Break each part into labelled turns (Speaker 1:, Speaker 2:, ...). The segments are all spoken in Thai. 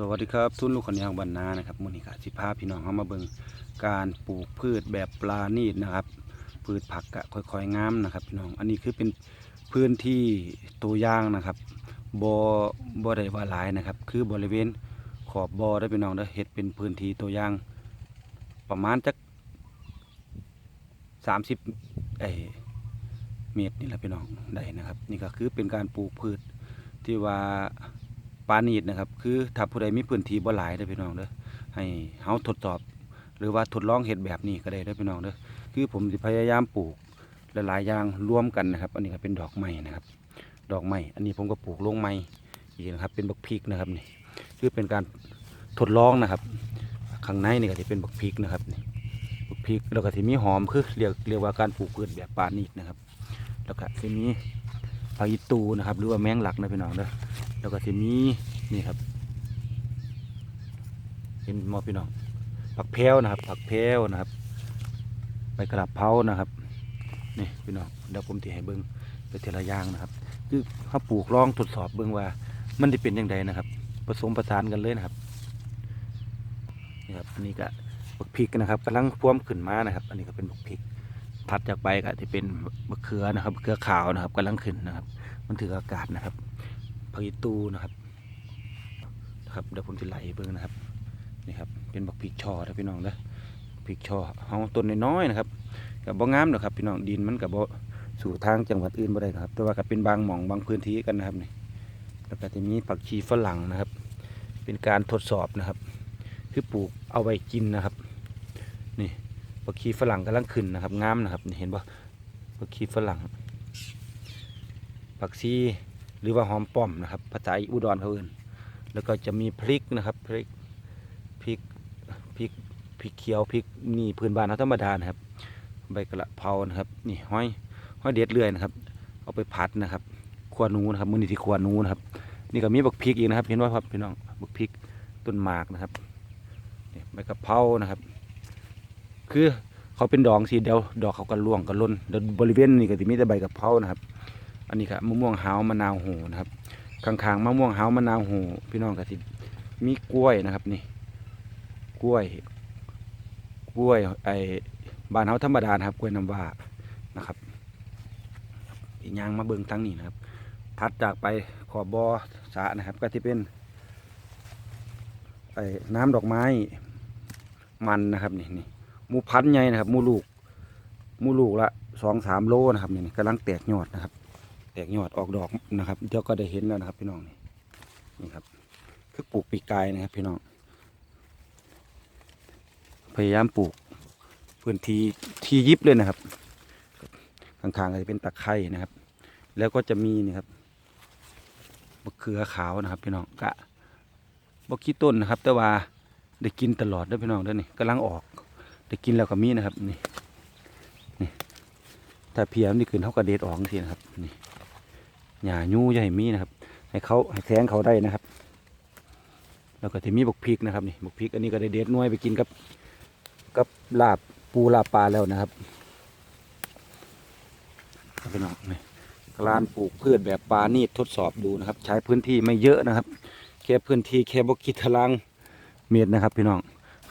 Speaker 1: สวัสดีครับทุนลูกคนยางบรรณานะครับมูลนิธิสิพาพี่น้องเข้ามาเบิ่งการปลูกพืชแบบปลาณีตนะครับ พืชผักกะค่อยๆงามนะครับพี่น้องอันนี้คือเป็นพื้นที่ตัวอย่างนะครับบ่บ่ได้ว่าหลายนะครับ คือบริเวณขอบบ่อได้พี่น้องได้เฮ็ดเป็นพื้นที่ตัวอย่างประมาณจักสามสิบเออเมตรนี่แหละพี่น้องได้นะครับ นี่ก็คือเป็นการปลูกพืชที่ว่า ปานีดนะครับ คือถ้าผู้ใดมีพื้นที่บ่หลายเด้อพี่น้องเด้อให้เฮาทดสอบ หรือว่าทดลองเฮ็ดแบบนี้ก็ได้เด้อพี่น้องเด้อคือผมสิพยายามปลูกหลายๆอย่างรวมกันนะครับ อันนี้ก็เป็นดอกไม้นะครับ ดอกไม้อันนี้ผมก็ปลูกลงไม้อีกนะครับ เป็นบักพริกนะครับนี่คือเป็นการทดลองนะครับ ข้างในนี่ก็จะเป็นบักพริกนะครับนี่บักพริกแล้วก็สิมีหอมคือเรียกเรียกว่าการปลูกพืชแบบปานีดนะครับ แล้วก็สิมีผักอีตูนะครับ หรือว่าแมงหลักนะพี่น้องเด้อ แล้วก็จะมีนี่ครับเป็นมอพี่น้องผักแพรวนะครับ ผักแพรวนะครับใบกระดับเผานะครับนี่พี่น้องเดี๋ยวผมจะให้เบิ้งไปเทีละย่างนะครับ คือเขาปลูกลองทดสอบเบิ้งว่า มันจะเป็นยังไงนะครับ ผสมประสานกันเลยนะครับนี่ครับอันนี้ก็บักพริกนะครับกำลังพ่วมขึ้นมานะครับ อันนี้ก็เป็นบักพริกถัดจากไปก็จะเป็นบักเขือนะครับบักเขือขาวนะครับกำลังขึ้นนะครับ มันถืออากาศนะครับ ผักอีตูนะครับนะครับเดี๋ยวผมจะไหลเบิ่งนะครับนี่ครับเป็นบักพริกช่อนะพี่น้องนะพริกช่อเฮาต้นน้อยๆนะครับกับบ่งามหรอกครับ พี่น้องดินมันกับบ่สู่ทางจังหวัดอื่นบ่ได้นะครับ แต่ว่าก็เป็นบางหม่องบางพื้นที่กันนะครับนี่แล้วก็จะมีผักชีฝรั่งนะครับ เป็นการทดสอบนะครับ คือปลูกเอาไว้กินนะครับ นี่ผักชีฝรั่งกำลังขึ้นนะครับงามนะครับเห็นปะผักชีฝรั่งผักชี หรือว่าหอมป้อมนะครับ ภาษาอุดรเขาเอื่นแล้วก็จะมีพริกนะครับพริกพริกพริกพริกเขียวพริกนี่พื้นบ้านเขาธรรมดานะครับ ใบกระเพรานะครับนี่ห้อยห้อยเด็ดเลื่อยนะครับ เอาไปผัดนะครับขวานูนะครับมือนี่ที่ขวานูนะครับ นี่ก็มีบักพริกอีกนะครับ เห็นว่าครับพี่น้องบักพริกต้นหมากนะครับนี่ใบกระเพรานะครับ คือเขาเป็นดอกสีเดียวดอกเขาก็ร่วงก็ล่นบริเวณนี้ก็จะมีแต่ใบกระเพรานะครับ อันนี้ครับมะม่วงหาวมะนาวโหนะครับข้างๆมะม่วงหาวมะนาวโหพี่น้องก็สิมีกล้วยนะครับนี่ กล้วย กล้วยไอ้บ้านเฮาธรรมดานครับ กล้วยน้ำว้านะครับอีกอย่างมาเบิ่งทั้งนี้นะครับถัดจากไปขอบบอสะนะครับ ก็ที่เป็นไอ้น้ำดอกไม้มันนะครับนี่นี่มูพันธุ์ใหญ่นะครับ มูลูก มูลูกละสองสามโลนะครับนี่กำลังแตกยอดนะครับ ตกยอดออกดอกนะครับเดี๋ยวก็ได้เห็นแล้วนะครับ พี่น้องนี่นี่ครับ คือปลูกปีกไก่นะครับ พี่น้อง พยายามปลูกพื้นที่ที่ยิบเลยนะครับข้างๆก็จะเป็นตะไคร่นะครับ แล้วก็จะมีนี่ครับมะเขือขาวนะครับ พี่น้องกะบกี้ต้นนะครับ แต่ว่าได้กินตลอดด้อพี่น้องด้อนี่กำลังออกได้กินแล้วก็มีนะครับนี่นี่ถ้าเพียมนนี่ขึ้นเท่ากับเดดออกทีนะครับนี่ หญ้ายูจะให้มีนะครับ ให้เขาให้แทงเขาได้นะครับ แล้วก็จะมีบกพริกนะครับนี่บกพริกอันนี้ก็ได้เด็ดน่วยไปกินกับกับลาบปูลาบปลาแล้วนะครับเอาไป็นองนี่ร้านปลูกพืชแบบปลานี่ทดสอบดูนะครับ ใช้พื้นที่ไม่เยอะนะครับแค่พื้นที่แค่บกิตารางเมตรนะครับ พี่น้อง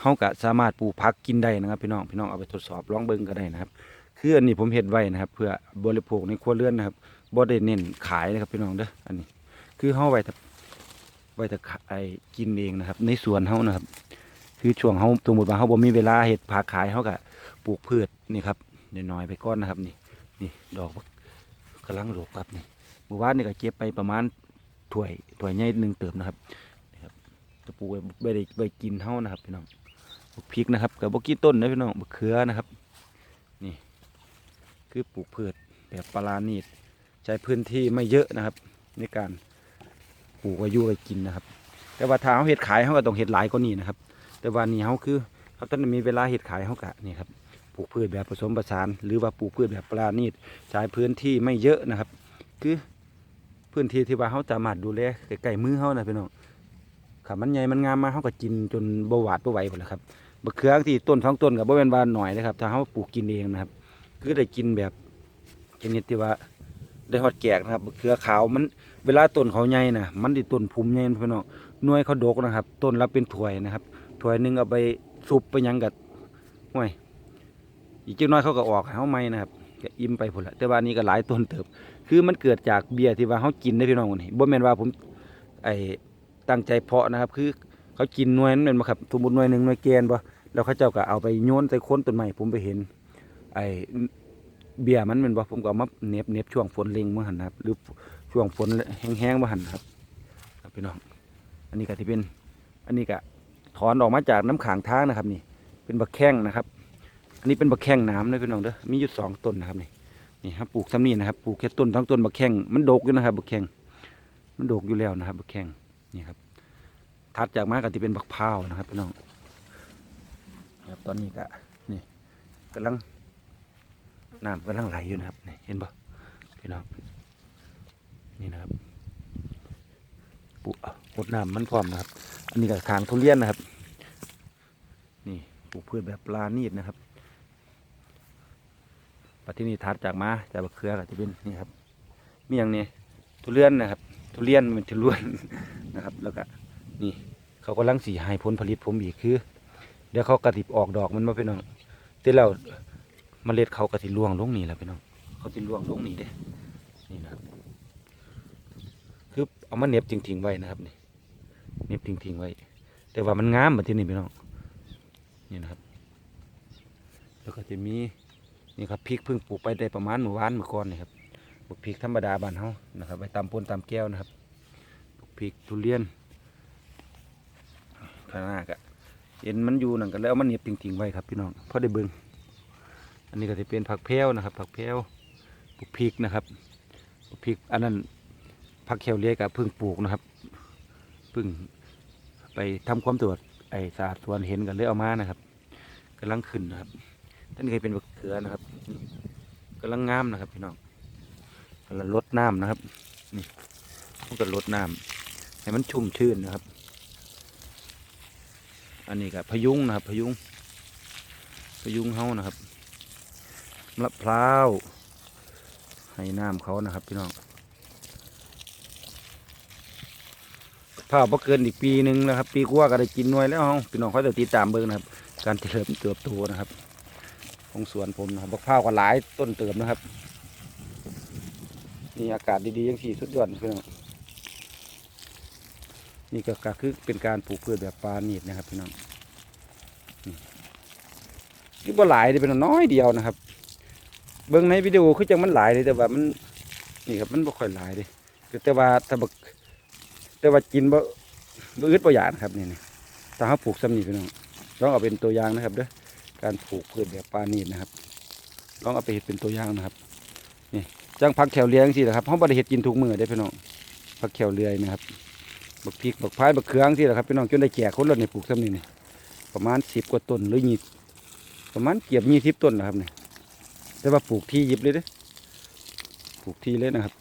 Speaker 1: เขาก็สามารถปลูกผักกินได้นะครับ พี่น้องพี่น้องเอาไปทดสอบลองเบิ้งก็ได้นะครับคืออันนี้ผมเห็ดไว้นะครับ เพื่อบริโภคในครัวเรือนนะครับ บ่ได้เน้นขายนะครับพี่น้องเด้ออันนี้ คือเฮาไว้แต่ไว้แต่ขายกินเองนะครับ ในสวนเฮานะครับ คือช่วงเฮาสมมติว่าเฮาบ่มีเวลาเฮ็ดผักขายเฮาก็ปลูกพืชนี่ครับน้อยๆไปก่อนนะครับนี่นี่ดอกกำลังโลกครับนี่เมื่อวานนี่ก็เก็บไปประมาณถ้วยถ้วยใหญ่หนึ่งเติมนะครับนี่ครับจะปลูกไว้ได้ไว้กินเฮานะครับพี่น้องพริกนะครับกับบ่กี่ต้นนะพี่น้องบักเขือนะครับ นี่ คือปลูกพืชแบบปลาณีต ใช้พื้นที่ไม่เยอะนะครับ ในการปลูกไว้อยุ่ไว้กินนะครับ แต่ว่าถ้าเขาเห็ดขายเขาก็ต้องเห็ดหลายกว่านี้นะครับ แต่ว่านี่เขาคือเขาต้องมีเวลาเห็ดขายเขากะนี่ครับปลูกพืชแบบผสมผสาน หรือว่าปลูกพืชแบบปลาณีตใช้พื้นที่ไม่เยอะนะครับ คือพื้นที่ที่ว่าเขาสามารถดูแลใกล้ๆมือเขานะพี่น้องขามันใหญ่มันงามมาเขาก็กินจนบหวาดบไหวหมดแล้วครับบะเขือที่ต้นสองต้นกับบะเวนบานหน่อยนะครับถ้าเขาปลูกกินเองนะครับ คือได้กินแบบชนิดที่ว่า ได้ฮอดแกกนะครับเครือขาวมันเวลาต้นเขาใหญ่นะมันดิต้นภูมิใหญ่นะพี่น้องหน่วยเขาดกนะครับ ต้นละเป็นถ้วยนะครับถ้วยหนึงเอาไปสุบไปยังกับห่วยอีกจักหน้อยเขาก็ออกเฮาใหม่นะครับก็อิ่มไปพุ่นละแต่ว่านี้ก็หลายต้นเติบ คือมันเกิดจากเบียร์ที่ว่าเขากินได้พี่น้องคนนี้บ่แม่นว่าผมไอ้ตั้งใจเพาะนะครับ คือเขากินหน่วยนั้นแม่นบ่ครับสมมุติหน่วยหนึ่งหน่วยแกนบ่แล้วเขาเจ้าก็เอาไปโยนใส่โคนต้นไม้ผมไปเห็น ไอ้ เบียร์มันแม่นบ่ผมก็มาเน็บเน็บช่วงฝนเล็งมาหั่นนะครับ หรือช่วงฝนแห้งๆมาหั่นครับครับพี่น้องอันนี้ก็ที่เป็น อันนี้ก็ถอนออกมาจากน้ำขังทางนะครับ นี่ เป็นบักแข้งนะครับ อันนี้เป็นบักแข้งน้ำนะพี่น้องเด้อมีอยู่สองต้นนะครับนี่นี่ครับปลูกซ้ำนี่นะครับปลูกแค่ต้นทั้งต้นบักแข้งมันดกอยู่นะครับบักแข้งมันดกอยู่แล้วนะครับบักแข้งนี่ครับถัดจากมาก็ที่เป็นบักพร้าวนะครับพี่น้องครับตอนนี้ก็นี่กำลัง น้ำกำลังไหลอยู่นะครับเห็นปะพี่น้องนี่นะครับปลูกรดน้ำมันพร้อมนะครับ อันนี้ก็ทางทุเรียนนะครับ นี่ปลูกพืชแบบปลานีดนะครับปัจจุบันทัดจากมาจากบักเขือกจะเป็นนี่ครับมีอย่างนี้ทุเรียนนะครับ ทุเรียนมันทุเรียนนะครับ แล้วก็นี่เขากำลังสีให้ผลผลิตผมอีกคือ เดี๋ยวเขากระติบออกดอกมันมาพี่น้องที่เรา เมล็ดเขากระติล่วงลงนี่แหละพี่น้องเขาติล่วงลงนี่เด้นี่นะครับคือเอามาเน็บทิ้งๆไว้นะครับนี่เน็บทิ้งๆไว้ แต่ว่ามันงามแบบที่นี่พี่น้องนี่นะครับ แล้วก็จะมีนี่ครับพริกเพิ่งปลูกไปได้ประมาณเมื่อวานเมื่อก่อนนี่ครับปลูกพริกธรรมดาบ้านเฮานะครับไปตามปนตามแก้วนะครับปลูกพริกทุเรียนข้างหน้าก็เห็นมันอยู่นั่นกันแล้วเอามันเนียบทิ้งๆไว้ครับพี่น้องพอได้เบิ่ง อันนี้ก็จะเป็นผักแพรวนะครับ ผักแพรวปลูกพริกนะครับปลูกพริกอันนั้นผักแควเลียกับพิ่งปลูกนะครับพิ่งไปทำความตรวจไอ้สะอาดสวนเห็นกันเลยเอามานะครับกำลังขึ้นนะครับท่านเคยเป็นบักเขือนะครับนี่กำลังงามนะครับพี่น้องกำลังลดน้ำนะครับนี่ต้องการลดน้ำให้มันชุ่มชื้นนะครับ อันนี้กับพยุงนะครับ พยุงพยุงเฮานะครับ มะพร้าว ให้น้ำเขานะครับพี่น้องผ้าวพอเกินอีกปีหนึ่งนะครับ ปีกว่าก็ได้กินหน่วยแล้วฮาพี่น้องเขาจะติดตามเบิ่งนะครับ การเจริญเติบโตนะครับ ของสวนผมนะครับบักพร้าวก็หลายต้นเติมนะครับนี่อากาศดีๆยังสี่สุดยอดเพื่อนนี่ก็ก็คือเป็นการปลูกพืชแบบปลาหนีดนะครับพี่น้องนี่คือบ่หลายเลยเป็นน้อยเดียวนะครับ เบิ่งในวิดีโอคือจังมันหลายเลยแต่ว่ามันนี่ครับมันบ่ค่อยหลายเลยแต่ว่าถ้าบักแต่ว่ากินบ่บ่อึดบ่อยากนะครับนี่นี่ถ้าเขาปลูกซ้ำนี่พี่น้องลองเอาเป็นตัวอย่างนะครับเด้อการปลูกพืชแบบปานีดนะครับลองเอาไปเห็ดเป็นตัวอย่างนะครับนี่จังผักแขวเลียงสินะครับเขาบริเห็ดกินทุกมือได้พี่น้องผักแขวเลียนะครับบักพริกบักพายบักเขืองสินะครับพี่น้องจนได้แก่คนละเนี่ยปลูกซ้ำนี่นี่ประมาณสิบกว่าต้นหรือยี่ประมาณเกียบยี่สิบต้นนะครับเนี่ย แต่ว่าปลูกที่ยิบเลยเด้ปลูกที่เลยนะครับ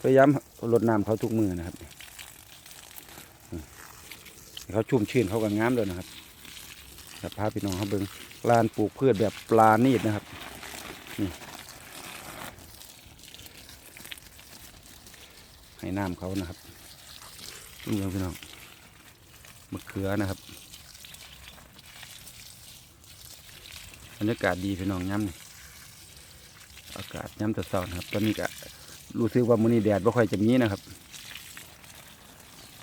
Speaker 1: พยายามรดน้ำเขาทุกมือนะครับเขาชุ่มชื้นเขาก็งามเลยนะครับครับพาพี่น้องเขาเบิ่งลานปลูกพืชแบบปลานีดนะครับนี่ให้น้ำเขานะครับนี่พี่น้องมะเขือนะครับบรรยากาศดีพี่น้องย้ำนี่ อากาศย้ำแต่เช้านะครับ ตอนนี้ก็รู้สึกว่ามื้อนี้แดดไม่ค่อยจะมีนะครับ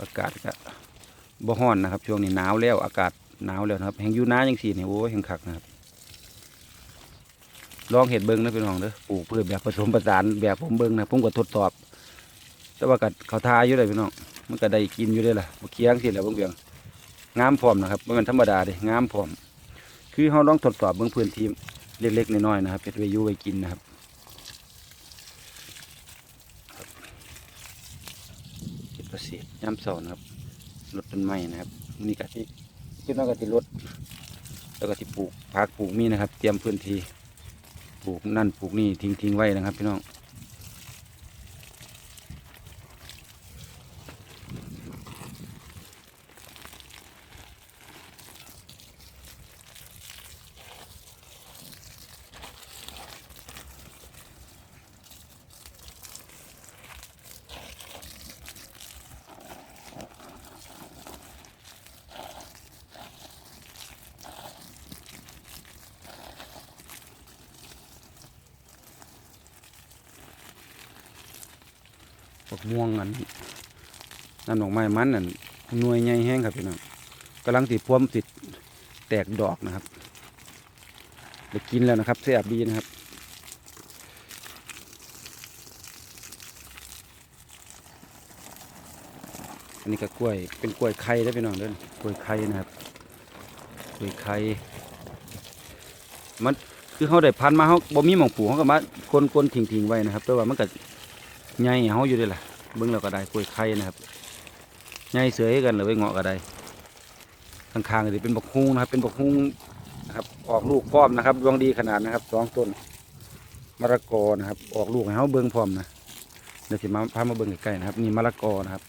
Speaker 1: อากาศก็บ่ฮ้อนนะครับ ช่วงนี้หนาวแล้ว อากาศหนาวแล้วนะครับแห่งยูน้ายังสี่เนี่ยโอ้แห่งคักนะครับ ลองเห็ดเบิ้งนะพี่น้องเด้อปลูกพืชแบบผสมผสานแบบผมเบิ้งนะผมก็ทดสอบ แต่ว่ากัดเขาทาอยู่เลยพี่น้องมันก็ได้กินอยู่เลยล่ะบเคียงสิแหล้วเบิ้งเบียงงามพร้อมนะครับม่เป็นธรรมดาเลยงามพร้อม คือเขาลองทดสอบเบิ้งพื้นที่เล็กๆน้อยๆนะครับเป็นไว้ยูไว้กินนะครับเก็บเกษตร ย้ำเสานะครับลดต้นไม้นะครับนี่กะที่พี่น้องก็ติรถแล้วก็ที่ปลูกผักปลูกมีนะครับ เตรียมพื้นที่ปลูกนั่นปลูกนี่ทิ้งทิ้งไว้นะครับ พี่น้อง ม่วงอันนั่นดอกไม้มันนั่นหน่วยใหญ่แห้งครับพี่น้องกำลังติดพวมติดแตกดอกนะครับได้กินแล้วนะครับแซ่บดีนะครับอันนี้ก็กล้วยเป็นกล้วยไข่ได้พี่น้องเด้อกล้วยไข่นะครับกล้วยไข่มันคือเขาได้พันมาเขาบ่มีหมองปูเขาก็มาคนคนทิ้งทิ้งๆไว้นะครับแต่ว่ามันก็ใหญ่เขาอยู่ด้ล่ะ เบิ่งแล้วก็ได้กล้วยไข่นะครับใหญ่เสยกันเลยไว้เงาะก็ได้ข้างๆก็สิเป็นบักฮุ้งนะครับ เป็นบักฮุ้งนะครับ ออกลูกพร้อมนะครับดวงดีขนาดนะครับสองต้นมะละกอนะครับ ออกลูกให้เขาเบิ่งพร้อมนะเดี๋ยวสิมาพามาเบิ่งใกล้ๆนะครับนี่มะละกอนะครับ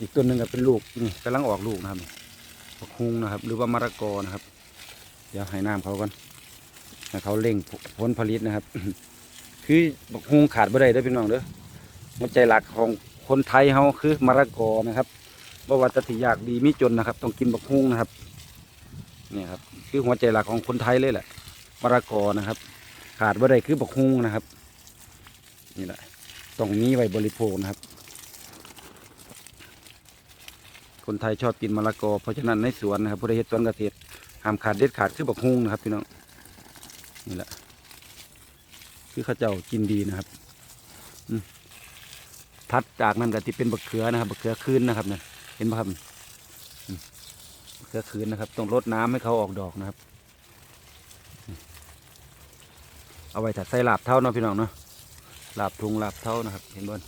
Speaker 1: อีกต้นหนึ่งก็เป็นลูกนี่กำลังออกลูกนะครับบักฮุงนะครับ หรือว่ามะละกอนะครับ เดี๋ยวให้น้ำเขากันให้เขาเร่งผลผลิตนะครับ คือบักฮุงขาดบ่ได้เด้อพี่น้องเด้อหัวใจหลักของ คนไทยเฮาคือมะละกอนะครับบ่ว่าจะสิยากดีมีจนนะครับ ต้องกินบักฮุงนะครับเนี่ยครับคือหัวใจหลักของคนไทยเลยแหละมะละกอนะครับ ขาดบ่ได้คือบักฮุงนะครับนี่แหละต้องมีไว้บริโภคนะครับ คนไทยชอบกินมะละกอ เพราะฉะนั้นในสวนนะครับผู้ใดเฮ็ดสวนเกษตรห้ามขาดเด็ดขาดคือบักฮุงนะครับพี่น้องนี่แหละ คือข้าเจ้ากินดีนะครับ อืม ทัดจากนั้นก็ที่เป็นบักเขือนะครับบักเขือคืนนะครับเนี่ยเห็นไหมครับบักเขือคืนนะครับต้องรดน้ำให้เขาออกดอกนะครับ เอาไว้ถัดใส่ลาบเท่าเนาะพี่น้องเนาะลาบทุงลาบเท่านะครับ เห็นบน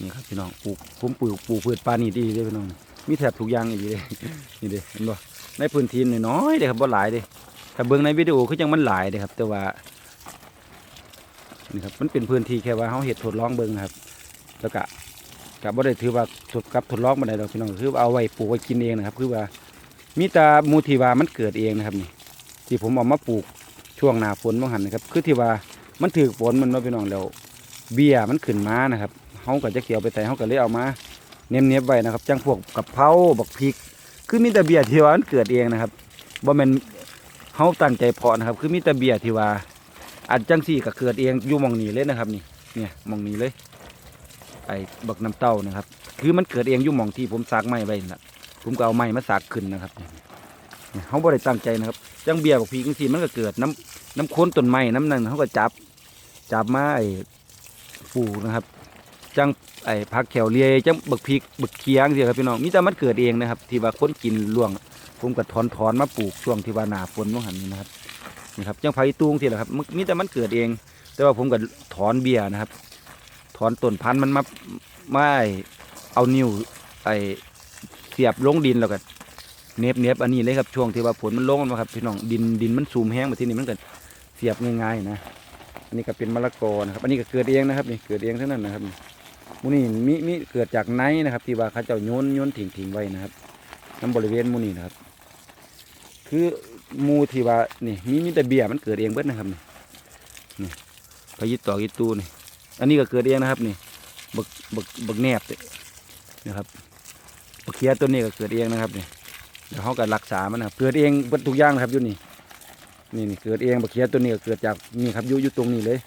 Speaker 1: นี่ครับพี่น้องปลูกผมปลูกปลูกพืชปลานี่ดีเลยพี่น้องมีแถบทุกยางอีกเลยนี่เด้เห็นบ่ในพื้นที่น้อยๆเด้ครับบ่หลายเด้ถ้าเบิ่งในวิดีโอคือจังมันหลายเด้ครับ แต่ว่า นี่ครับมันเป็นพื้นที่แค่ว่าเฮาเฮ็ดทดลองเบิ่งครับ แล้วก็ก็บ่ได้ถือว่าทดกับทดลองบ่ได้ดอกพี่น้องคือเอาไว้ปลูกไว้กินเองนะครับ คือว่ามีต่หมูทีว่ามันเกิดเองนะครับนี่ที่ผมเอามาปลูกช่วงหน้าฝนบ่หันนะครับ คือที่ว่ามันถือฝนมันเนาพี่น้องแล้วเบี้ยมันขึ้นมานะครับเขาก็จะเกี่ยวไปแต่เขาก็เลยเอามาเนี้ยบๆไว้นะครับจังพวกกับเพราบักพริก คือมีแต่เบียที่ว่ามันเกิดเองนะครับบ่แม่นเขาตั้งใจเพาะนะครับ คือมีแต่เบียที่ว่า อันจังสี่ก็เกิดเองอยู่มองนี้เลยนะครับ นี่เนี่ยมองนี้เลยไอ้บักน้ำเต้านะครับ คือมันเกิดเองอยู่มองที่ผมสากไม้ไว้นั่นล่ะผมก็เอาไม้มาสากขึ้นนะครับเนี่ยเขาบ่ได้ตั้งใจนะครับ จังเบียร์บักพริกจังสีมันก็เกิดน้ำน้ำค้นต้นไม้น้ำนั่นเขาก็จับจับมาไอ้ปลูกนะครับ จังไอ้ผักแขวเลียจังบักพริกบักเคียงสิครับพี่น้องมีแต่มันเกิดเองนะครับ ที่ว่าค้นกินล่วง ผมก็ถอนถอนมาปลูกช่วงที่ว่าหนาฝนว่าหันนี้นะครับ นี่ครับจังไผ่ตูงที่แหละครับมีแต่มันเกิดเอง แต่ว่าผมก็ถอนเบียนะครับ ถอนต้นพันธุ์มันมาไม่เอานิ้วไอ้เสียบลงดินแล้วก็เน็บเน็บอันนี้เลยครับช่วงที่ว่าฝนมันลงมาครับพี่น้องดินดินมันสูมแห้งมาที่นี่มันก็เสียบง่ายๆนะ อันนี้ก็เป็นมะละกอนะครับ อันนี้ก็เกิดเองนะครับนี่เกิดเองเท่านั้นนะครับมูนี่มีมีเกิดจากไนนะครับที่ว่าเขาเจ้าโยนโยนถิ่งถิ่งไว้นะครับน้ำบริเวณมูนี่นะครับ คือ มูที่ว่านี่มีมีแต่เบียมันเกิดเองเบิดนะครับนี่นี่พายิดต่อยิดตูนี่อันนี้ก็เกิดเองนะครับนี่บักบักบักแนบเนี่ยนะครับบักเคียตัวนี้ก็เกิดเองนะครับนี่เดี๋ยวเขาก็รักษามันนะครับเกิดเองเบิดทุกอย่างนะครับอยู่นี่นี่นี่เกิดเองบักเขียตัวนี้ก็เกิดจากนี่ครับอยู่อยู่ตรงนี้เลย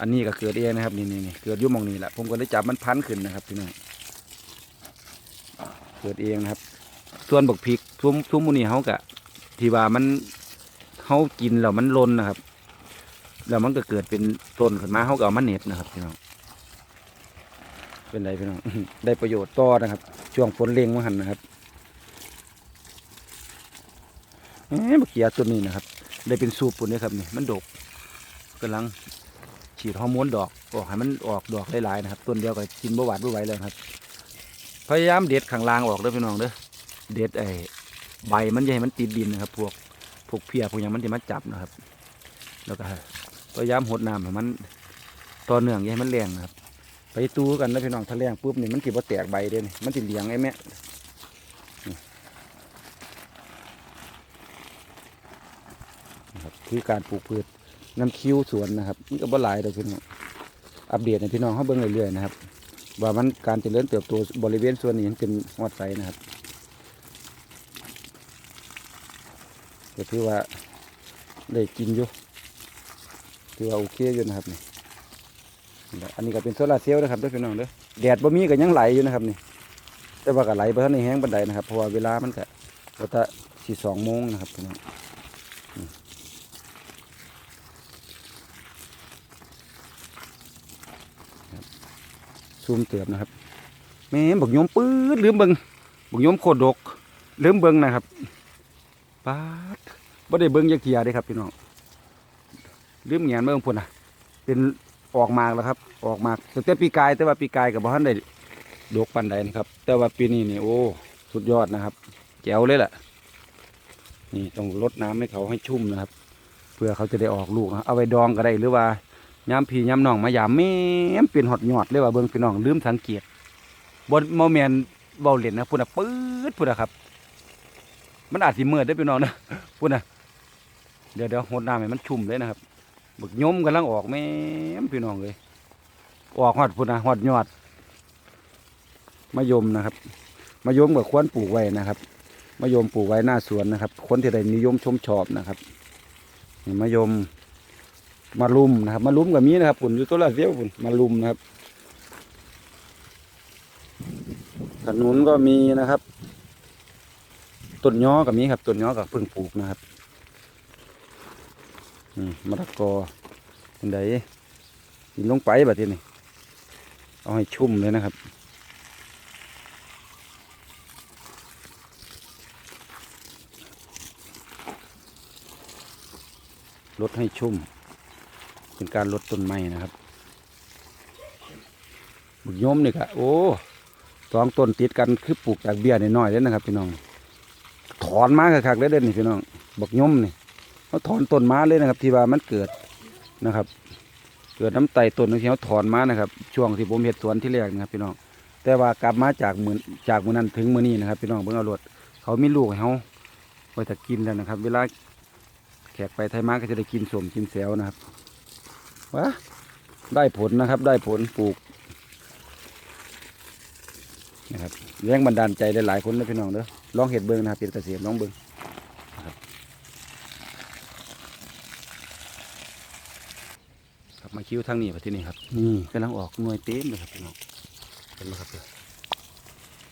Speaker 1: อันนี้ก็เกิดเองนะครับนี่นี่นี่เกิดอยู่มองนี้แหละผมก็เลยจับมันพันขึ้นนะครับพี่น้องเกิดเองนะครับ ส่วนบักพริกทุ่มทุ่มมูนี่เขากะ ที่ว่ามันเขากินแล้วมันลนนะครับ แล้วมันก็เกิดเป็นต้นขึ้นมาเขาก็เอามาเน็บนะครับพี่น้องเป็นไรพี่น้องได้ประโยชน์ต่อนะครับ ช่วงฝนเล็งมาหันนะครับเอ๊ะบักเขียตัวนี้นะครับ ได้เป็นสูบปุ่นเลยครับนี่มันดกกำลังฉีดฮอร์โมนดอกออกให้มันออกดอกหลายๆนะครับต้นเดียวก็กินบ่หวานบ่ไหวแล้วครับ พยายามเด็ดข้างล่างออกเด้อพี่น้องเด้อเด็ดไอ้ ใบมันให้มันติดดินนะครับ พวกพวกเพียพวกหยังมันจะมาจับนะครับ แล้วก็พยายามหดน้ำให้มันต่อเนื่องอย่าให้มันแรงนะครับ ไปตู้กันนะพี่น้องถ้าแรงปุ๊บนี่มันสิบ่าแตกใบเด้นี่มันสิดเหลียงไอ้แม่นะครับคือการปลูกพืชน้ำคิ้วสวนนะครับมันก็บ่หลายเด้อพี่น้องอัปเดตให้พี่น้องเขาเบิ่งเรื่อยๆนะครับว่ามันการเจริญเติบโตบริเวณส่วนนี้มันเป็นฮอดไสนะครับ ก็ถือว่าได้กินอยู่ถือว่าโอเคอยู่นะครับนี่อันนี้ก็เป็นโซลาเซลล์นะครับด้วยพี่น้องเด้อแดดบ่มีก็ยังไหลอยู่นะครับนี่ แต่ว่าก็ไหลบ่ทันได้แห้งปานใดนะครับ เพราะว่าเวลามันก็ก็จะสิสองโมงนะครับพี่น้องนี่ครับซูมเติมนะครับแม่บักยมปื้ดลืมเบิงบักยมโคดกลืมเบิงนะครับป๊า บ่ได้เบิงยักเทียเด้ครับพี่น้องลืมแงนเบิ่งพุ่นน่ะ เป็นออกมากแล้วครับ ออกมากตั้งแต่ปีกายแต่ว่าปีกายกับบ่ทันได้ดกปันใดนะครับ แต่ว่าปีนี้นี่โอ้สุดยอดนะครับ แจ๋วเลยแหละนี่ต้องลดน้ำให้เขาให้ชุ่มนะครับ เพื่อเขาจะได้ออกลูกนะเอาไปดองก็ได้หรือว่าย้ำพีย้ำน้องมายามแม่มเป็นหอดยอดเลยว่าเบิ่งพี่น้องลืมสังเกตบนโมเมนเบาเหรียญนะพุ่นอะปื๊ดพุ่นอะครับ มันอาจสิเมื่อได้พี่น้องนะพุ่นอะ เดี๋ยวเดี๋ยวหดน้ำให้มันชุ่มเลยนะครับบึกยมกำลังออกแม่พี่น้องเลยออกหอดพุ่นอะหอดยอดมะยมนะครับมะยมก็ควรปลูกไว้นะครับมะยมปลูกไว้หน้าสวนนะครับ คนที่ใดนิยมชมชอบนะครับนี่มะยมมะลุมนะครับมะลุมก็มีนะครับปุ่นอยู่ตัวละเสี้ยวปุ่นมะลุมนะครับขนุนก็มีนะครับต้นย้อก็มีครับต้นย้อก็เพิ่งปลูกนะครับ มะละกอเป็นไดกินลงไปแบบนี้เอาให้ชุ่มเลยนะครับลดให้ชุ่ม เป็นการลดต้นไม้นะครับบุกยมนี่ก็โอ้สองต้นติดกันคือปลูกจากเบี้ยน้อยๆเลยนะครับพี่น้อง ถอนมากคักเลยเด่นนี่พี่น้องบักยมนี่ เขาถอนต้นม้าเลยนะครับ ที่ว่ามันเกิดนะครับ เกิดน้ำไตต้นที่เขาถอนม้านะครับ ช่วงที่ผมเห็ดสวนที่แรกนะครับ พี่น้องแต่ว่ากลับมาจากมือจากมือนั้นถึงมือนี้นะครับ พี่น้องเบิ่งเอารถเขามีลูกให้เขาไว้จะกินแล้วนะครับ เวลาแขกไปไทยมาก็จะได้กินสมกินแซวนะครับวะได้ผลนะครับ ได้ผลปลูกนะครับแรงบันดาลใจหลายๆคนนะพี่น้องเด้อลองเห็ดเบิ้งนะครับเป็นเกษตรลองเบิ้งนะครับ ครับมาคิ้วทางนี้ไปที่นี่ครับ นี่กำลังออกหน่วยเต็มเลยครับพี่น้องเห็นไหมครับเด้อ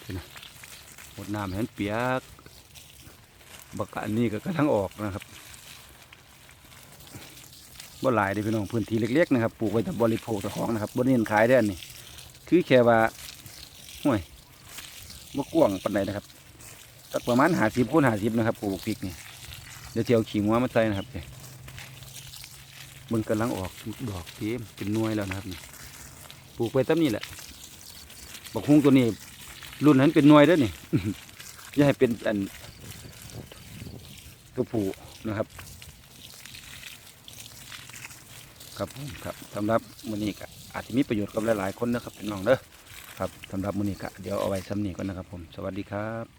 Speaker 1: นี่นะหมดน้ำเห็นเปียก บักอันนี้ก็กำลังออกนะครับบ่หลายเด้อพี่น้องพื้นที่เล็กๆนะครับปลูกไว้แต่บริโภคแต่ของนะครับบ่เน้นขายได้ออันนี้คือแค่ว่าห่วยบ่กว้างปานใดนะครับสักประมาณหาสิบคูณหาสิบนะครับปลูกพริกนี่เดี๋ยวเที่ยวขิงหัวมาใส่นะครับเนี่ย มึงกำลังออกดอกเต็มเป็นน่วยแล้วนะครับปลูกไปตั้นี่แหละบักฮุ้งตัวนี้ รุ่นนั้นเป็นน่วยเด้อนี่อย่าให้เป็นอันตัวผู้นะครับ ครับผมครับสำหรับมือนี้ก็อาจจะมีประโยชน์กับหลายๆคนนะครับพี่น้องเด้อครับสำหรับมือนี้ก็เดี๋ยวเอาไว้ซ้ำนี้ก่อนนะครับผม สวัสดีครับ